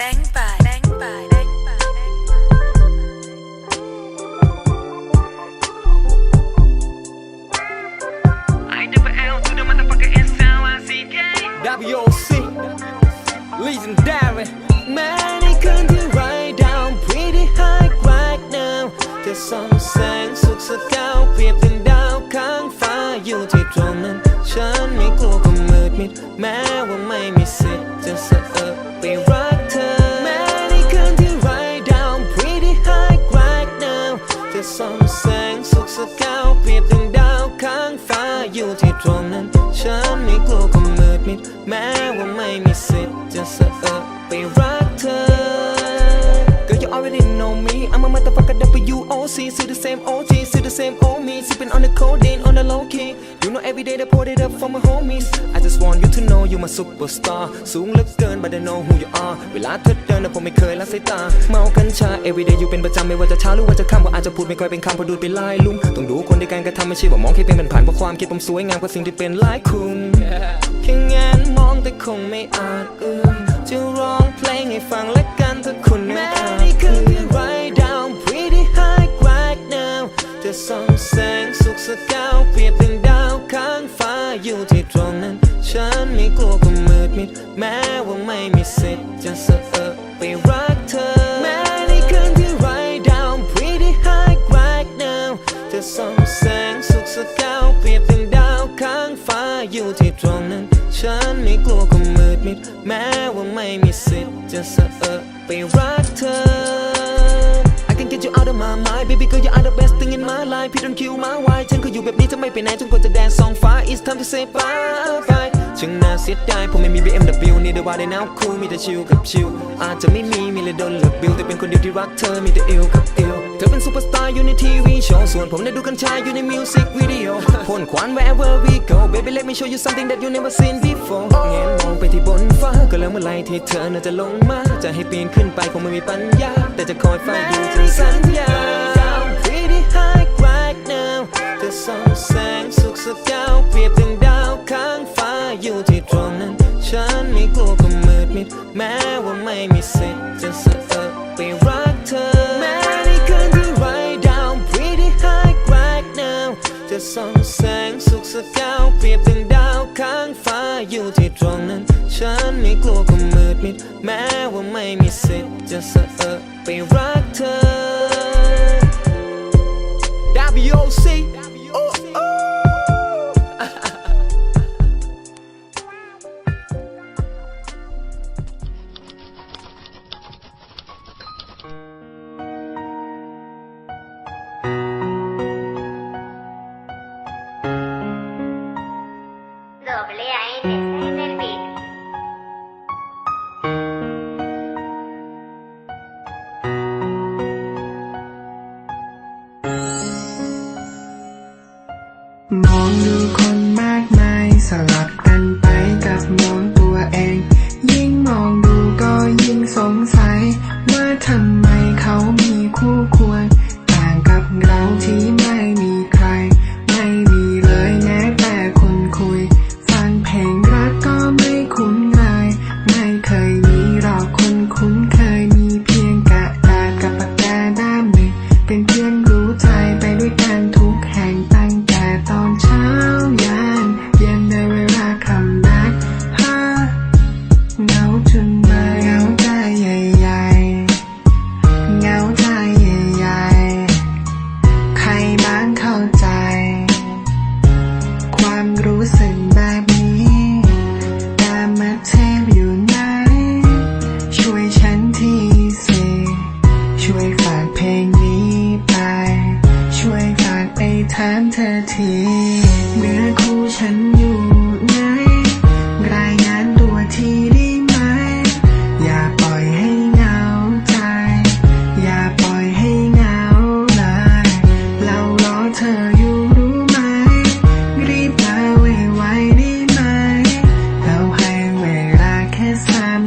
bang by bang by bang by bang I double L to the motherfucker S L I C K. WOC Legendary แม้ในคืนที่ right down pretty high right now จะส่องแสงสุขสกาวเปรียบดังดาวข้างฟ้าอยู่ สุขสกาวเปรียบดังดาวข้างฟ้าอยู่ที่ตรงนั้น ฉันไม่กลัวความมืดมิด แม้ว่าไม่มีสิทธิ์จะสะเอิบไปรักเธอ Girl, you already know me. I'm a motherfucker W-O-C. See the same OG, see the same old me. Sipping on the codeine on the low key. You know every day they pour it up for my homies. I just want you to know you my superstar. สูงเหลือเกิน but I know who you are. เวลาเธอเดินนะผมไม่เคยละสายตา เมากัญชา every day อยู่เป็นประจำไม่ว่าจะเช้าหรือว่าจะค่ำว่าอาจจะพูดไม่ค่อยเป็นคำเพราะดูดไปลายลุ่มต้องดูคนในการกระทำไม่ใช่ว่ามองแค่เป็นผ่านๆเพราะความคิดผมสวยงามกว่าสิ่งที่เป็นหลายคุณแค่งานมองแต่คงไม่อาจเอื้อมจะร้องเพลงให้ฟังและกันถ้าคุณไม่อาจคืนที่ right down pretty high right now จะส่องแสงสุขสกาวเปรียบดัง อยู่ที่ตรงนั้น ฉันไม่กลัวความมืดมิด แม้ว่าไม่มีสิทธิ์จะเสะเอิบไปรักเธอ แม้ในคืนที่ right down pretty high right now จะส่องแสงสุขสกาวเปรียบดังดาวข้างฟ้าอยู่ที่ตรงนั้น ฉันไม่กลัวความมืดมิด แม้ว่าไม่มีสิทธิ์จะเสะเอิบไปรักเธอ can get you out of my mind baby girl you are the best thing in my life พี่ don't kill my why ฉันก็อยู่แบบนี้จะไม่ไปไหนจนกว่าจะแดนซองฟ้า it's time to say bye bye ช่างน่าเสียดายผมไม่มี BMW นี่ได้ว่าได้นาวคูมีแต่ชิลกับชิลอาจจะไม่มีมีเลยโดนเหลือบิลแต่เป็นคนเดียวที่รักเธอมีแต่อิลกับอิล ธอเป็นซูเปอร์สตาร์อยู่ในทีวีโชว์ส่วนผมได้ดูกัญชาอยู่ในมิวสิกวิดีโอพ่นควัน wherever we go baby let me show you something that you never seen before เงนมองไปที่บนฟ้าก็แล้วเมื่อไรที่เธอน่าจะลงมา จะให้ปีนขึ้นไปคงไม่มีปัญญา แต่จะคอยเฝ้าดูจนสัญญา Pretty high right now จะส่องแสงสุขสกาวเปรียบดังดาวข้างฟ้าอยู่ที่ตรงนั้น ฉันไม่กลัวความมืดมิดแม้ว่าไม่มีสิทธิ์จะ สกาวเปรียบดังดาวข้างฟ้าอยู่ที่ตรงนั้น ฉันไม่กลัวความมืดมิด แม้ว่าไม่มีสิทธิ์จะสะเออไปรักเธอ WOC มองดูคนมากมายสลับ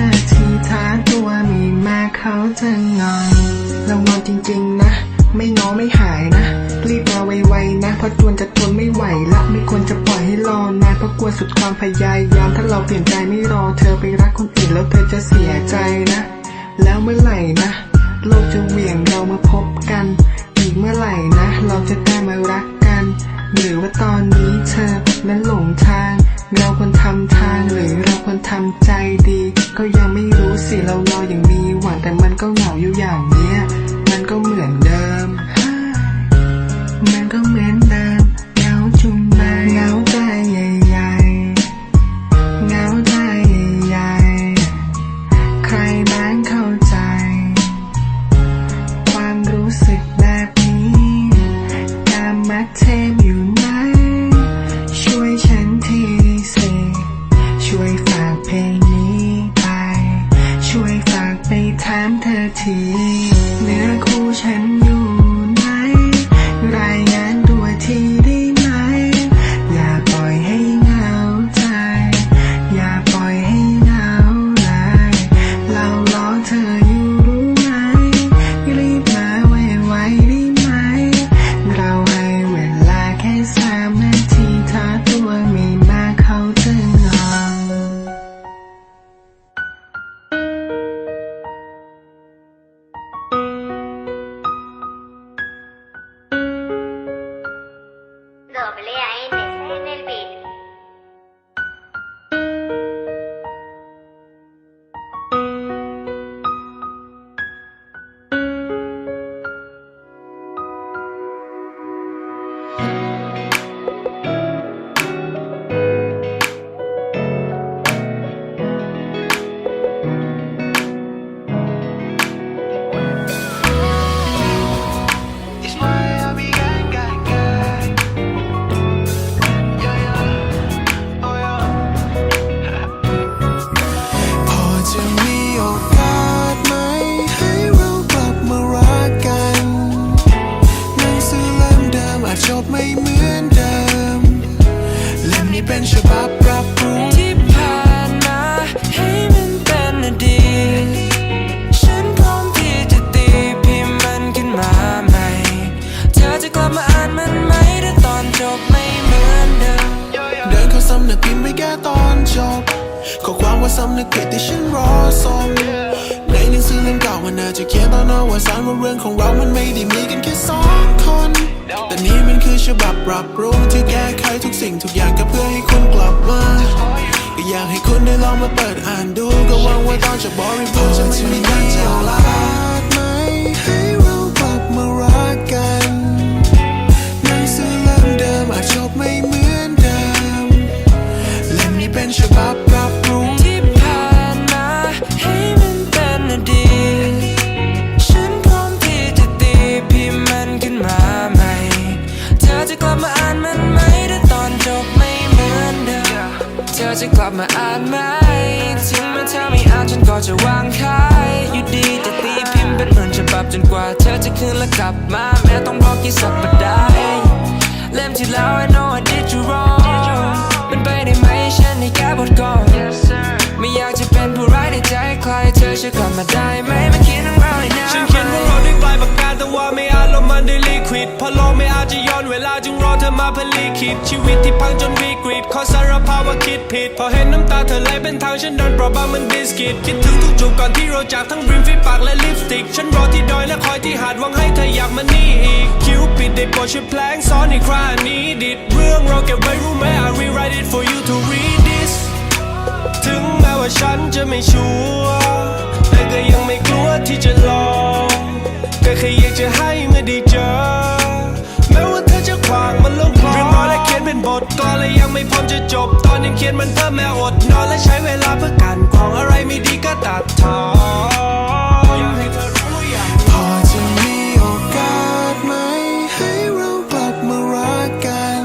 นาทีท้าตัวมีมาเขาจะงอนระวังจริงๆนะ ไม่ง้อไม่หายนะ รีบมาไวๆนะ เพราะจวนจะทนไม่ไหวละ ไม่ควรจะปล่อยให้รอนานเพราะกลัวสุดความพยายาม ถ้าเราเปลี่ยนใจไม่รอเธอไปรักคนอื่นแล้วเธอจะเสียใจนะ แล้วเมื่อไหร่นะ ถามเธอทีเนื้อคู่ฉันอยู่ บไม่เหมือนเดิม เล่มนี้เป็นฉบับปรับปรุงที่ผ่านมาให้มันเป็นอดีตฉันพร้อมที่จะตีพิมพ์มันขึ้นมาใหม่ เธอจะกลับมาอ่านมันไหมถ้าตอนจบไม่เหมือนเดิม เดินเข้าสำนักพิมพ์ไม่แก้ตอนจบข้อความว่าสำนึกผิดที่ฉันรอส่ง นหนังสือเล่มเก่ามันน่าจะเขียนตอนอวสานว่าเรื่องของเรามันไม่ได้มีกันแค่สองคน แต่นี่มันคือฉบับปรับปรุงที่แก้ไขทุกสิ่งทุกอย่างก็เพื่อให้คุณกลับมาก็อยากให้คุณได้ลองมาเปิดอ่านดูก็หวังว่าตอนจะบริบูรณ์จะไม่มีการเจ้าลา ลับมาอ่านมันไหมถ้าตอนจบไม่เหมือนเดิมเธอจะกลับมาอ่านไหมถึงแม้เธอไม่อ่านฉันก็จะวางขายอยู่ดีจะตีพิมพ์เป็นเหมือนฉบับจนกว่าเธอจะคืนและกลับมาแม้ต้องรอกี่สัปดาห์เล่มที่แล้ว I know I did you wrong เป็นไปได้ไหมฉันให้แก้บทก่อนไม่อยากจะเป็นผู้ร้ายในใจใครเธอช่วยกลับมาได้ไหม อมาเพื่อลีคิดชีวิตที่พังจนวิกฤตขอสารภาพว่าคิดผิด พอเห็นน้ำตาเธอไหลเป็นทางฉันโดนเปราะบางเหมันบิสกิตคิดถึงทุกจูบก่อนที่เราจากทั้งริมฝีปากและลิปสติก ฉันรอที่ดอยและคอยที่หาดหวังให้เธออยากมานี่อีก คิวปิดได้โปรดช่วยแพลงซ้อนอีกครานี้ดิดเรื่องเราเก็บไว้รู้ไหม I rewrite it for you to read this ถึงแม้ว่าฉันจะไม่ชัวร์แต่ก็ยังไม่กลัวที่จะลองก็แค่อยากจะให้เมื่อได้เจอันลงคอเรียองพอและเขียนเป็นบทกลอนและยังไม่พร้อมจะจบ ตอนยังเขียนมันเพิ่มแม่อดนอนและใช้เวลาเพื่อการของอะไรไม่ดีก็ตัดทอนอพอจะมีโอกาสไหม ให้เรากลับมารักกัน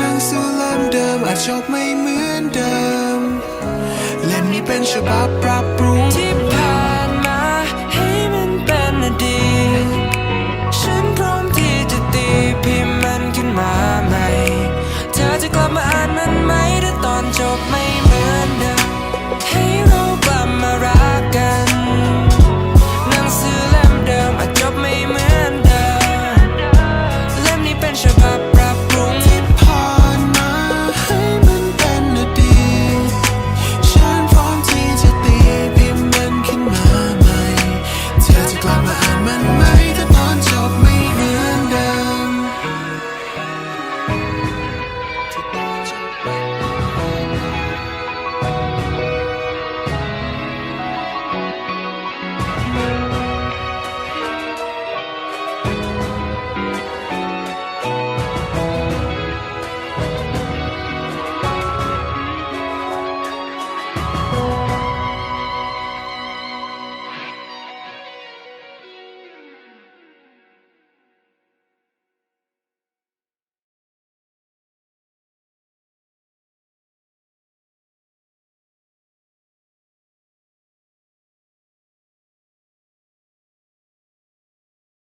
นางสูลามเดิมอาจจบไม่เหมือนเดิม เล่มนี้เป็นฉบับปรับปรุงที่